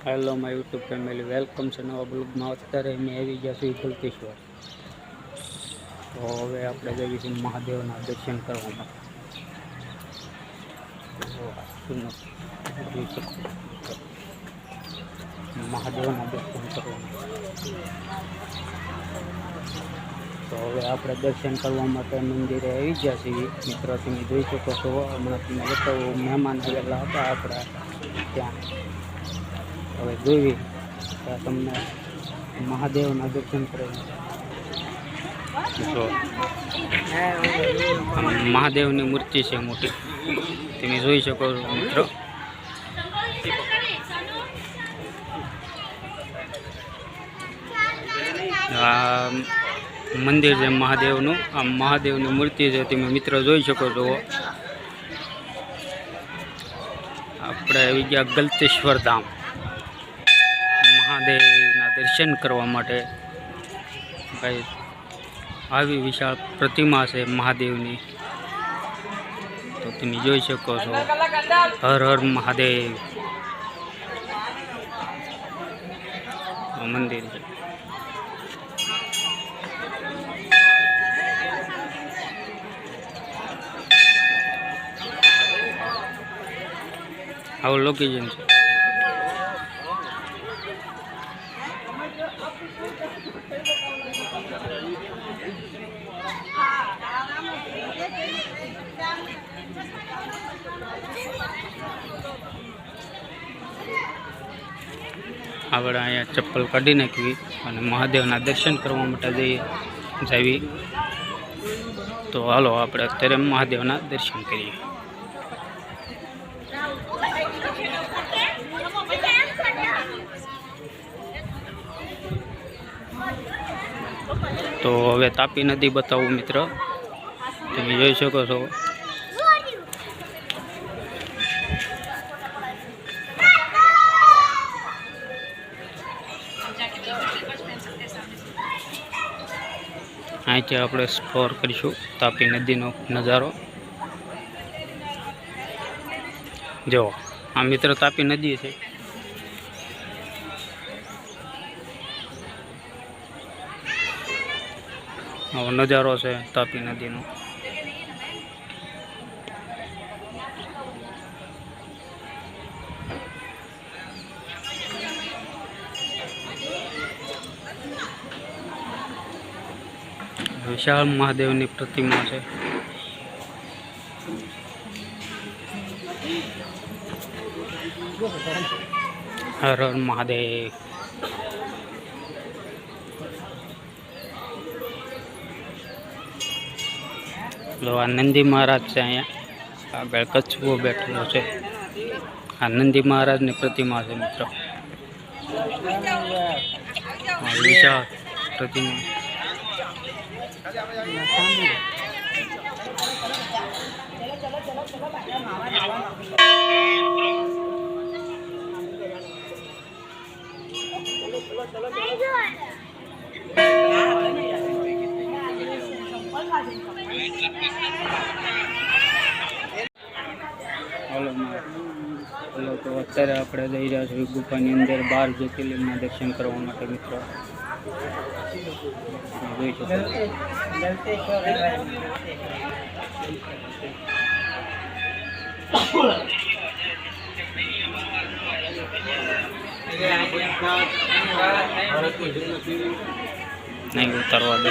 Hello my YouTube family welcome છે નવા બ્લોગમાં અત્યારે અમે આવી ગયા છીએ ગલતેશ્વર તો હવે આપણે જઈએ છીએ મહાદેવના દર્શન કરવા માટે તો આ સુનો જોઈ શકો છો. મહાદેવના દર્શન કરવા માટે તો હવે આપણે દર્શન કરવા માટે મંદિરે આવી ગયા છીએ મિત્રો તમે જોઈ શકો છો હમણાં તમે બતાવો મહેમાન આવેલા હતા આપણા ત્યાં હવે જોઈએ તો તમને મહાદેવના દર્શન કરાવી મહાદેવની મૂર્તિ છે મોટી. તમે જોઈ શકો છો મિત્રો. આ મંદિર છે મહાદેવનું. આ મહાદેવની મૂર્તિ છે તમે મિત્રો જોઈ શકો છો. આપણે આવી ગયા ગલતેશ્વર ધામ. મહાદેવના દર્શન કરવા માટે ભાઈ આવી વિશાળ પ્રતિમા છે મહાદેવની. તો તમે જોઈ શકો છો, હર હર મહાદેવ. મંદિર છે. આવું લોકેશન છે. આપણે અહીંયા ચપ્પલ કાઢી નાખવી અને મહાદેવના દર્શન કરવા માટે જઈએ જાવી. તો હાલો, આપણે અત્યારે મહાદેવના દર્શન કરીએ. તો હવે તાપી નદી બતાવું મિત્ર. તમે જોઈ શકો છો. અહીંથી આપણે સ્ફોર કરીશું તાપી નદીનો નજારો. જો, આ મિત્ર તાપી નદી છે. નજારો છે તાપી નદીનો. વિશાળ મહાદેવની પ્રતિમા છે. હર હર મહાદેવ. તો આ મહારાજ છે અહીંયા. આગળ કચ્છવો બેઠેલો છે. આ નંદી મહારાજની પ્રતિમા છે મિત્રો. વિશાળ પ્રતિમા. હાલો તો અત્યારે આપણે જઈ રહ્યા છીએ ગુફાની અંદર બાર જ્યોતિર્લિંગના દર્શન કરવા માટે મિત્રો. જોઈ શકો છો. નહીં ઉતારવા દે.